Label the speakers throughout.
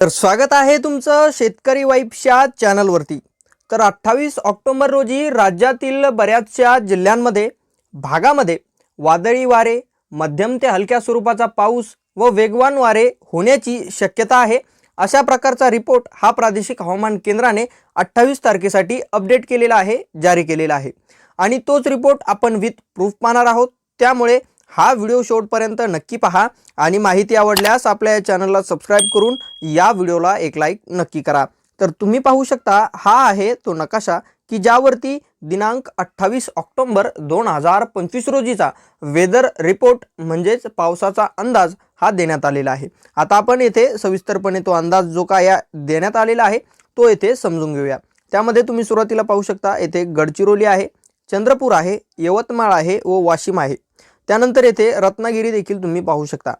Speaker 1: तर स्वागत आहे तुमचं शेतकरी वाईफच्या चॅनलवरती. तर अठ्ठावीस ऑक्टोबर रोजी राज्यातील बऱ्याचशा जिल्ह्यांमध्ये भागामध्ये वादळी वारे मध्यम ते हलक्या स्वरूपाचा पाऊस व वेगवान वारे होण्याची शक्यता आहे. अशा प्रकारचा रिपोर्ट हा प्रादेशिक हवामान केंद्राने अठ्ठावीस तारखेसाठी अपडेट केलेला आहे जारी केलेला आहे. आणि तोच रिपोर्ट आपण विथ प्रूफ पाहणार आहोत. त्यामुळे हा व्हिडिओ शेवटपर्यंत नक्की पहा आणि माहिती आवडल्यास आपल्या या चॅनलला सबस्क्राईब करून या व्हिडिओला एक लाईक नक्की करा. तर तुम्ही पाहू शकता हा आहे तो नकाशा की ज्यावरती दिनांक अठ्ठावीस ऑक्टोंबर दोन हजार पंचवीस रोजीचा वेदर रिपोर्ट म्हणजेच पावसाचा अंदाज हा देण्यात आलेला आहे. आता आपण येथे सविस्तरपणे तो अंदाज जो काय या देण्यात आलेला आहे तो येथे समजून घेऊया. त्यामध्ये तुम्ही सुरुवातीला पाहू शकता येथे गडचिरोली आहे चंद्रपूर आहे यवतमाळ आहे व वाशिम आहे. त्यानंतर येथे रत्नागिरी देखील तुम्ही पाहू शकता.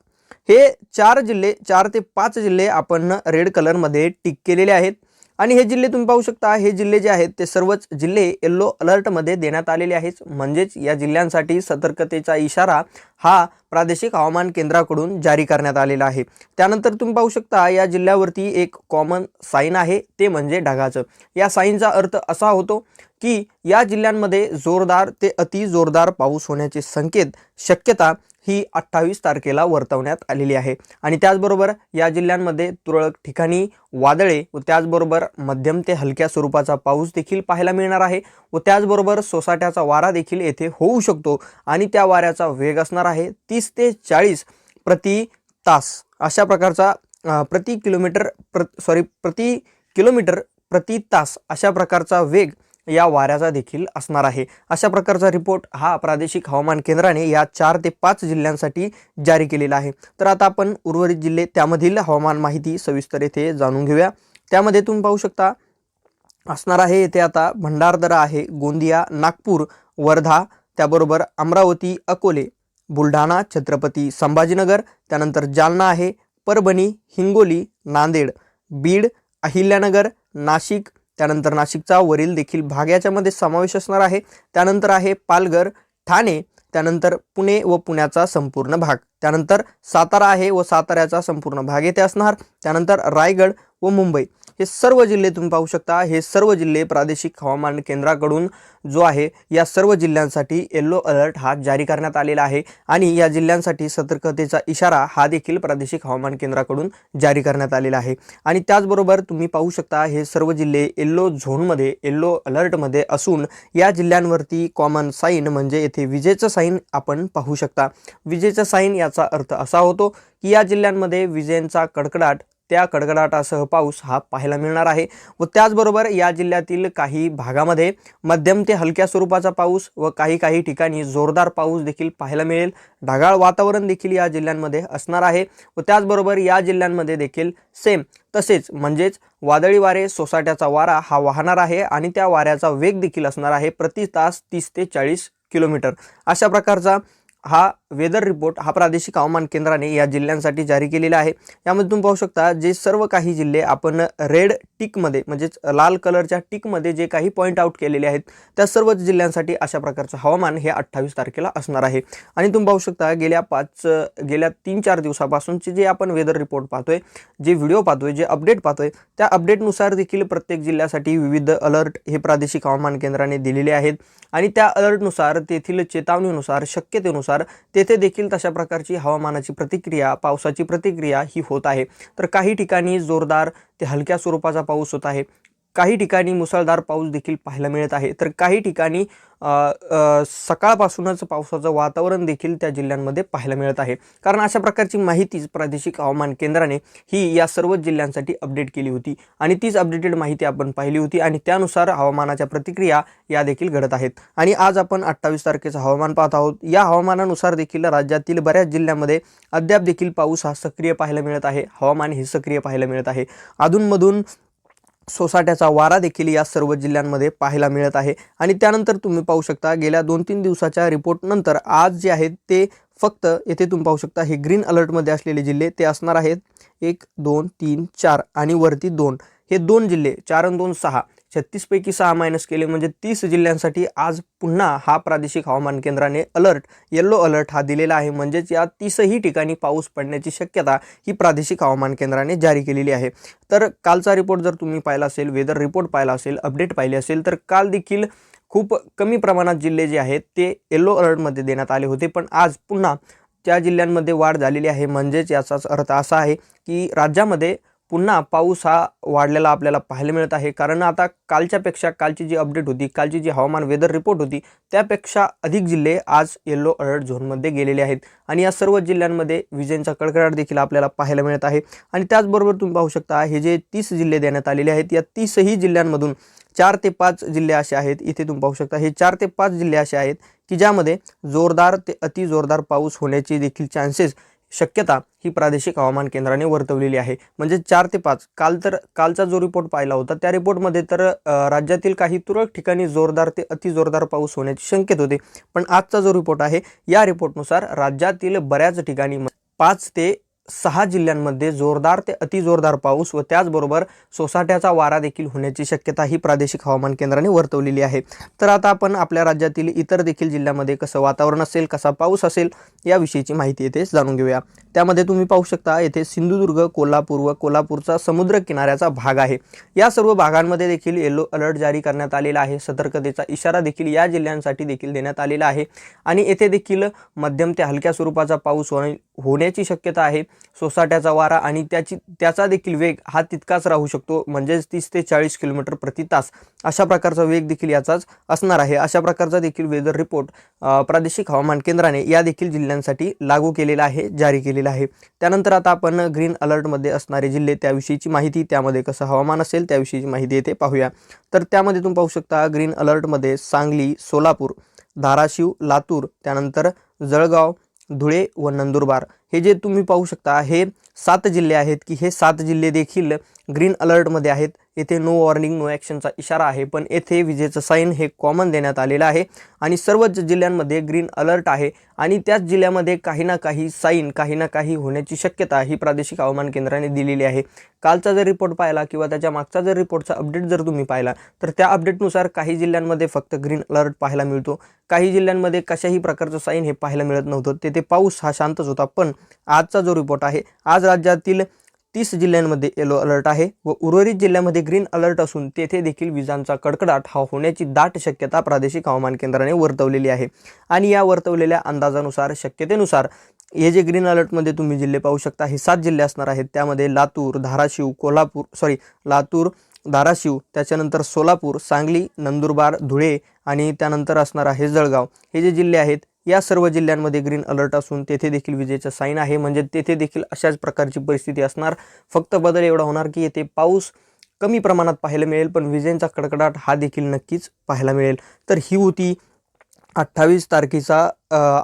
Speaker 1: हे चार जिल्हे चार ते पाच जिल्हे आपण रेड कलरमध्ये टिक केलेले आहेत. आणि हे जिल्हे तुम्ही पाहू शकता हे जिल्हे जे आहेत ते सर्वच जिल्हे येल्लो अलर्टमध्ये देण्यात आलेले आहेत. म्हणजेच या जिल्ह्यांसाठी सतर्कतेचा इशारा हा प्रादेशिक हवामान केंद्राकडून जारी करण्यात आलेला आहे. त्यानंतर तुम्ही पाहू शकता या जिल्ह्यावरती एक कॉमन साईन आहे ते म्हणजे ढगाचं. या साईनचा अर्थ असा होतो की या जिल्ह्यांमध्ये जोरदार ते अति जोरदार पाऊस होण्याचे संकेत शक्यता ही अठ्ठावीस तारखेला वर्तवण्यात आलेली आहे. आणि त्याचबरोबर या जिल्ह्यांमध्ये तुरळक ठिकाणी वादळे व त्याचबरोबर मध्यम ते हलक्या स्वरूपाचा पाऊस देखील पाहायला मिळणार आहे व त्याचबरोबर सोसाट्याचा वारा देखील येथे होऊ शकतो आणि त्या वाऱ्याचा वेग असणार आहे तीस ते चाळीस प्रति तास. अशा प्रकारचा प्रति किलोमीटर प्र सॉरी प्रति किलोमीटर प्रति तास अशा प्रकारचा वेग या वाऱ्याचा देखील असणार आहे. अशा प्रकारचा रिपोर्ट हा प्रादेशिक हवामान केंद्राने या चार ते पाच जिल्ह्यांसाठी जारी केलेला आहे. तर आता आपण उर्वरित जिल्हे त्यामधील हवामान माहिती सविस्तर येथे जाणून घेऊया. त्यामध्ये तुम्ही पाहू शकता असणार आहे येथे आता भंडारदरा आहे गोंदिया नागपूर वर्धा त्याबरोबर अमरावती अकोले बुलढाणा छत्रपती संभाजीनगर त्यानंतर जालना आहे परभणी हिंगोली नांदेड बीड अहिल्यानगर नाशिक त्यानंतर नाशिकचा वरील देखील भाग याच्यामध्ये समावेश असणार आहे. त्यानंतर आहे पालघर ठाणे त्यानंतर पुणे व पुण्याचा संपूर्ण भाग. त्यानंतर सातारा आहे व साताऱ्याचा संपूर्ण भाग येथे असणार. त्यानंतर रायगड व मुंबई. हे सर्व जिल्हे तुम्ही पाहू शकता. हे सर्व जिल्हे प्रादेशिक हवामान केंद्राकडून जो आहे या सर्व जिल्ह्यांसाठी येल्लो अलर्ट हा जारी करण्यात आलेला आहे. आणि या जिल्ह्यांसाठी सतर्कतेचा इशारा हा देखील प्रादेशिक हवामान केंद्राकडून जारी करण्यात आलेला आहे. आणि त्याचबरोबर तुम्ही पाहू शकता हे सर्व जिल्हे येल्लो झोनमध्ये येल्लो अलर्टमध्ये असून या जिल्ह्यांवरती कॉमन साईन म्हणजे येथे विजेचं साईन आपण पाहू शकता. विजेचं साईन याचा अर्थ असा होतो की या जिल्ह्यांमध्ये विजेंचा कडकडाट त्या कडकडाटासह पाऊस हा पाहायला मिळणार आहे व त्याचबरोबर या जिल्ह्यातील काही भागामध्ये मध्यम ते हलक्या स्वरूपाचा पाऊस व काही काही ठिकाणी जोरदार पाऊस देखील पाहायला मिळेल. ढगाळ वातावरण देखील या जिल्ह्यांमध्ये असणार आहे व त्याचबरोबर या जिल्ह्यांमध्ये देखील सेम तसेच म्हणजेच वादळी वारे सोसाट्याचा वारा हा वाहणार आहे आणि त्या वाऱ्याचा वेग देखील असणार आहे प्रति तास तीस ते चाळीस किलोमीटर. अशा प्रकारचा हा वेदर रिपोर्ट हा प्रादेशिक हवामान केंद्राने या जिल्ह्यांसाठी जारी केलेला आहे. यामध्ये तुम्ही पाहू शकता जे सर्व काही जिल्हे आपण रेड टिकमध्ये म्हणजेच लाल कलरच्या टिकमध्ये जे काही पॉईंट आउट केलेले आहेत त्या सर्व जिल्ह्यांसाठी अशा प्रकारचं हवामान हे अठ्ठावीस तारखेला असणार आहे. आणि तुम्ही पाहू शकता गेल्या पाच गेल्या तीन चार दिवसापासूनचे जे आपण वेदर रिपोर्ट पाहतोय जे व्हिडिओ पाहतोय जे अपडेट पाहतोय त्या अपडेटनुसार देखील प्रत्येक जिल्ह्यासाठी विविध अलर्ट हे प्रादेशिक हवामान केंद्राने दिलेले आहेत. आणि त्या अलर्टनुसार तेथील चेतावणीनुसार शक्यतेनुसार तेथे देखील तशा प्रकारची हवामानाची प्रतिक्रिया पावसाची प्रतिक्रिया ही होत आहे. तर काही ठिकाणी जोरदार ते हलक्या स्वरूपाचा पाऊस होत आहे. काही ठिकाणी मुसळधार पाऊस देखील पाहायला मिळत आहे. तर काही ठिकाणी सकाळपासूनच पावसाचं वातावरण देखील त्या जिल्ह्यांमध्ये पाहायला मिळत आहे. कारण अशा प्रकारची माहितीच प्रादेशिक हवामान केंद्राने ही या सर्व जिल्ह्यांसाठी अपडेट केली होती. आणि तीच अपडेटेड माहिती आपण पाहिली होती आणि त्यानुसार हवामानाच्या प्रतिक्रिया या देखील घडत आहेत. आणि आज आपण अठ्ठावीस तारखेचं हवामान पाहत आहोत. या हवामानानुसार देखील राज्यातील बऱ्याच जिल्ह्यांमध्ये अद्याप देखील पाऊस हा सक्रिय पाहायला मिळत आहे. हवामान हे सक्रिय पाहायला मिळत आहे. अधूनमधून सोसाट्याचा वारा देखील या सर्व जिल्ह्यांमध्ये पाहायला मिळत आहे. आणि त्यानंतर तुम्ही पाहू शकता गेल्या दोन तीन दिवसाच्या रिपोर्टनंतर आज जे आहेत ते फक्त येथे तुम्ही पाहू शकता हे ग्रीन अलर्टमध्ये असलेले जिल्हे ते असणार आहेत. एक दोन तीन चार आणि वरती दोन. हे दोन जिल्हे चार आणि दोन सहा. छत्तीसपैकी सहा मायनस केले म्हणजे तीस जिल्ह्यांसाठी आज पुन्हा हा प्रादेशिक हवामान केंद्राने अलर्ट येल्लो अलर्ट हा दिलेला आहे. म्हणजेच या तीसही ठिकाणी पाऊस पडण्याची शक्यता ही प्रादेशिक हवामान केंद्राने जारी केलेली आहे. तर कालचा रिपोर्ट जर तुम्ही पाहिला असेल वेदर रिपोर्ट पाहिला असेल अपडेट पाहिले असेल तर काल देखील खूप कमी प्रमाणात जिल्हे जे आहेत ते येल्लो अलर्टमध्ये देण्यात आले होते. पण आज पुन्हा त्या जिल्ह्यांमध्ये वाढ झालेली आहे. म्हणजेच याचाच अर्थ असा आहे की राज्यामध्ये पुन्हा पाऊस हा वाढलेला आपल्याला पाहायला मिळत आहे. कारण आता कालच्यापेक्षा कालची जी अपडेट होती कालची जी हवामान वेदर रिपोर्ट होती त्यापेक्षा अधिक जिल्हे आज येल्लो अलर्ट झोनमध्ये गेलेले आहेत. आणि या सर्व जिल्ह्यांमध्ये विजेंचा कडकडाट देखील आपल्याला पाहायला मिळत आहे. आणि त्याचबरोबर तुम्ही पाहू शकता हे जे तीस जिल्हे देण्यात आलेले आहेत या तीसही जिल्ह्यांमधून चार ते पाच जिल्हे असे आहेत. इथे तुम्ही पाहू शकता हे चार ते पाच जिल्हे असे आहेत की ज्यामध्ये जोरदार ते अति जोरदार पाऊस होण्याचे देखील चान्सेस शक्यता ही प्रादेशिक हवामान केंद्राने वर्तवलेली आहे. म्हणजे चार ते पाच. काल तर कालचा जो रिपोर्ट पाहिला होता त्या रिपोर्टमध्ये तर राज्यातील काही तुरळक ठिकाणी जोरदार ते अति जोरदार पाऊस होण्याची शंकेत होते. पण आजचा जो रिपोर्ट आहे या रिपोर्टनुसार राज्यातील बऱ्याच ठिकाणी पाच ते सहा जिल्ह्यांमध्ये जोरदार ते अतिजोरदार पाऊस व त्याचबरोबर सोसाट्याचा वारा देखील होण्याची शक्यता ही प्रादेशिक हवामान केंद्राने वर्तवलेली आहे. तर आता आपण आपल्या राज्यातील इतर देखील जिल्ह्यामध्ये कसं वातावरण असेल कसा पाऊस असेल याविषयीची माहिती येथे जाणून घेऊया. त्यामध्ये तुम्ही पाहू शकता येथे सिंधुदुर्ग कोल्हापूर व कोल्हापूरचा समुद्र किनाऱ्याचा भाग आहे. या सर्व भागांमध्ये देखील येलो अलर्ट जारी करण्यात आलेला आहे. सतर्कतेचा इशारा देखील या जिल्ह्यांसाठी देखील देण्यात आलेला आहे. आणि येथे देखील मध्यम ते हलक्या स्वरूपाचा पाऊस होणे होण्याची शक्यता आहे. सोसाट्याचा वारा आणि त्याची त्याचा देखील वेग हा तितकाच राहू शकतो. म्हणजेच तीस ते चाळीस किलोमीटर प्रति तास. अशा प्रकारचा वेग देखील याचाच असणार आहे. अशा प्रकारचा देखील वेदर रिपोर्ट प्रादेशिक हवामान केंद्राने या देखील जिल्ह्यांसाठी लागू केलेला आहे जारी केलेला आहे. त्यानंतर आता आपण ग्रीन अलर्टमध्ये असणारे जिल्हे त्याविषयीची माहिती त्यामध्ये कसं हवामान असेल त्याविषयीची माहिती येते पाहूया. तर त्यामध्ये तुम्ही पाहू शकता ग्रीन अलर्टमध्ये सांगली सोलापूर धाराशिव लातूर त्यानंतर जळगाव धुळे व नंदुरबार. हे जे तुम्ही पाहू शकता हे सात जिल्हे आहेत की हे सात जिल्हे देखील ग्रीन अलर्टमध्ये आहेत. येथे नो वॉर्निंग नो ॲक्शनचा इशारा आहे. पण येथे विजेचं साईन हे कॉमन देण्यात आलेलं आहे. आणि सर्वच जिल्ह्यांमध्ये ग्रीन अलर्ट आहे. आणि त्याच जिल्ह्यामध्ये काही ना काही साईन काही ना काही होण्याची शक्यता ही प्रादेशिक हवामान केंद्राने दिलेली आहे. कालचा जर रिपोर्ट पाहिला किंवा त्याच्या मागचा जर रिपोर्टचा अपडेट जर तुम्ही पाहिला तर त्या अपडेटनुसार काही जिल्ह्यांमध्ये फक्त ग्रीन अलर्ट पाहायला मिळतो. काही जिल्ह्यांमध्ये कशाही प्रकारचं साईन हे पाहायला मिळत नव्हतं. तेथे पाऊस हा शांतच होता. पण आजचा जो रिपोर्ट आहे आज राज्यातील तीस जिल्ह्यांमध्ये येलो अलर्ट आहे व उर्वरित जिल्ह्यामध्ये ग्रीन अलर्ट असून तेथे देखील विजांचा कडकडाट हा होण्याची दाट शक्यता प्रादेशिक हवामान केंद्राने वर्तवलेली आहे. आणि या वर्तवलेल्या अंदाजानुसार शक्यतेनुसार हे जे ग्रीन अलर्टमध्ये तुम्ही जिल्हे पाहू शकता हे सात जिल्हे असणार आहेत. त्यामध्ये लातूर धाराशिव कोल्हापूर सॉरी लातूर धाराशिव त्याच्यानंतर सोलापूर सांगली नंदुरबार धुळे आणि त्यानंतर असणार आहे जळगाव. हे जे जिल्हे आहेत या सर्व जिल्ह्यांमध्ये ग्रीन अलर्ट असून तेथे देखील विजेचं साईन आहे. म्हणजे तेथे देखील अशाच प्रकारची परिस्थिती असणार. फक्त बदल एवढा होणार की येथे पाऊस कमी प्रमाणात पाहायला मिळेल पण विजेंचा कडकडाट हा देखील नक्कीच पाहायला मिळेल. तर ही होती अठ्ठावीस तारखेचा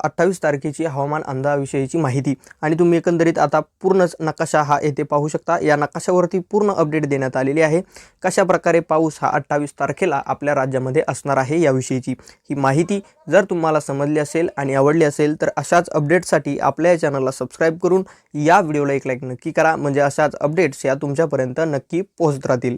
Speaker 1: अठ्ठावीस तारखेची हवामान अंदाजाविषयीची माहिती. आणि तुम्ही एकंदरीत आता पूर्णच नकाशा हा येथे पाहू शकता. या नकाशावरती पूर्ण अपडेट देण्यात आलेली आहे. कशा प्रकारे पाऊस हा अठ्ठावीस तारखेला आपल्या राज्यामध्ये असणार आहे याविषयीची ही माहिती जर तुम्हाला समजली असेल आणि आवडली असेल तर अशाच अपडेट्ससाठी आपल्या या चॅनलला सबस्क्राईब करून या व्हिडिओला एक लाईक नक्की करा. म्हणजे अशाच अपडेट्स या तुमच्यापर्यंत नक्की पोहोचत राहतील.